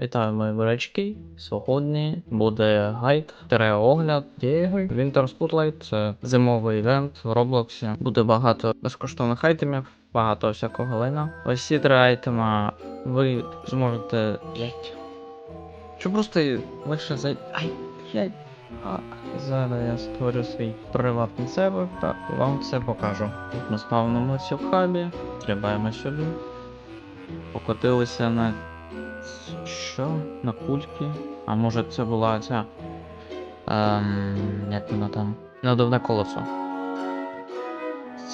Вітаю, мої бурачки. Сьогодні буде гайд, огляд ігри. Winter Spotlight це зимовий івент в Роблоксі. Буде багато безкоштовних айтемів, багато всякого лайна. Ось ці три айтема ви зможете взяти. Чи просто лише за. Ай, блядь. А, зараз я створю свій приватний сервер та вам все покажу. Тут ми спавнимося в хабі, стрибаємо сюди. Покотилися на що? На кульки? А може це була ця. Ем, як вона там? Надувне колесо.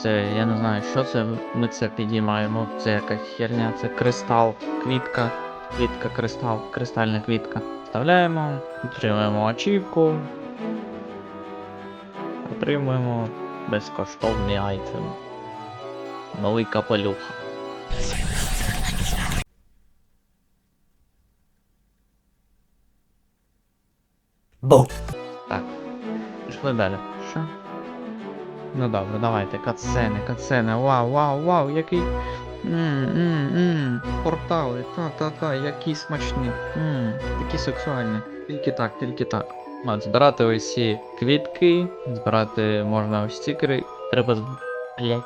Це я не знаю, що це. Ми це підіймаємо. Це якась херня, це кристал, квітка, квітка, кристал, кристальна квітка. Вставляємо, отримуємо ачівку. Отримуємо безкоштовний айтем. Новий капелюх. Бу. Так. Пішли далі. Що? Ну добре, давайте, катсцени, катсцени, вау, вау, вау, який. Мм, мм, мм, портали, та-та-та, які смачні. Мм, такі сексуальні. Тільки так, тільки так. От, збирати ось ці квітки, збирати можна ось ці кри. Треба з- блядь,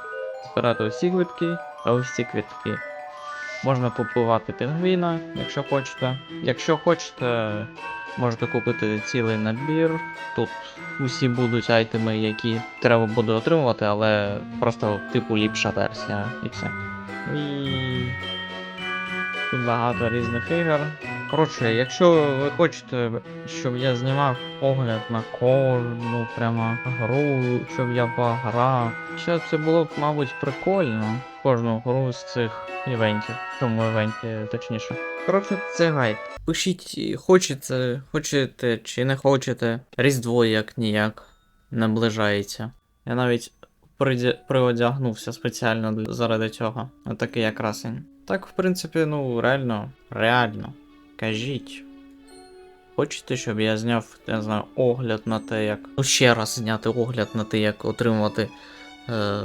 збирати ось ці квітки, а ось ці квітки. Можна купувати пінгвіна, якщо хочете. Якщо хочете, можете купити цілий набір. Тут усі будуть айтеми, які треба буде отримувати, але просто типу ліпша версія і все. І тут багато різних ігор. Коротше, якщо ви хочете, щоб я знімав огляд на кожну прямо гру, щоб я пограв, що це було б, мабуть, прикольно. Кожну гру з цих івентів. В цьому івенті, точніше. Коротше, це гайд. Пишіть, хочете, хочете чи не хочете. Різдво як ніяк наближається. Я навіть приодягнувся спеціально заради цього. Отакий як красень. Так, в принципі, ну, реально, реально. Кажіть. Хочете, щоб я зняв, я не знаю, огляд на те, як. Ну, ще раз зняти огляд на те, як отримувати е,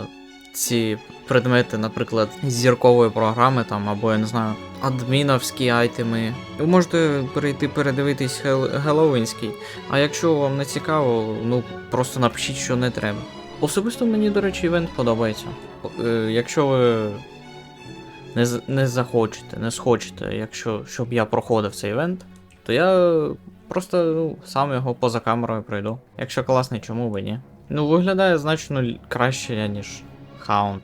ці предмети, наприклад, з зіркової програми, там, або я не знаю, адміновські айтеми. Ви можете перейти передивитись гел- геловінський. А якщо вам не цікаво, ну просто напишіть, що не треба. Особисто мені, до речі, івент подобається. Е, якщо ви не, не захочете, не схочете, якщо щоб я проходив цей івент, то я просто ну, сам його поза камерою пройду. Якщо класний, чому би ні? Ну, виглядає значно краще, ніж Хаунд.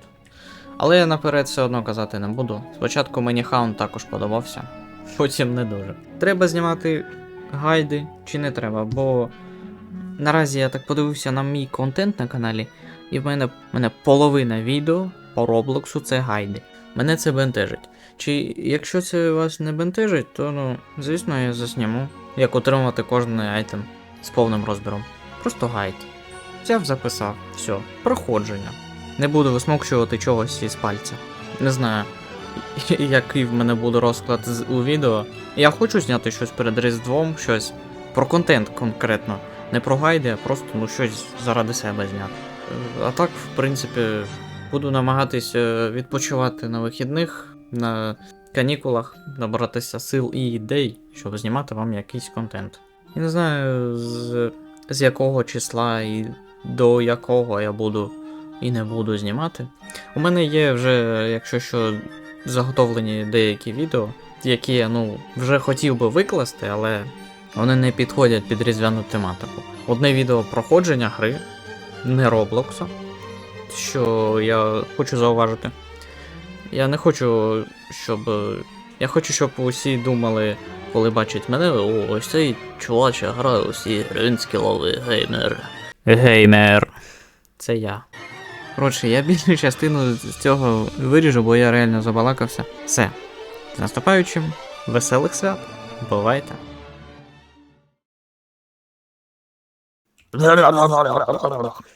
Але я наперед все одно казати не буду. Спочатку мені Хаунд також подобався, потім не дуже. Треба знімати гайди чи не треба, бо наразі я так подивився на мій контент на каналі, і в мене, в мене половина відео по Роблоксу це гайди. Мене це бентежить. Чи якщо це вас не бентежить, то ну, звісно, я засніму, як отримати кожен айтем з повним розбіром. Просто гайд. Взяв, записав, все, проходження. Не буду висмокчувати чогось із пальця. Не знаю, який в мене буде розклад у відео. Я хочу зняти щось перед Різдвом, щось про контент конкретно. Не про гайди, а просто ну, щось заради себе зняти. Е, А так, в принципі, буду намагатись е, відпочивати на вихідних, на канікулах, набратися сил і ідей, щоб знімати вам якийсь контент. Я не знаю, з, з якого числа і до якого я буду і не буду знімати. У мене є вже, якщо що, заготовлені деякі відео, які я ну, вже хотів би викласти, але вони не підходять під різдвяну тематику. Одне відео проходження гри, не Роблокса, що я хочу зауважити. Я не хочу, щоб. Я хочу, щоб усі думали, коли бачать мене, о, ось цей чуваче грає усі гринські лови геймер. Геймер. Це я. Коротше, я більшу частину з цього виріжу, бо я реально забалакався. Все. З наступаючим, веселих свят. Бувайте.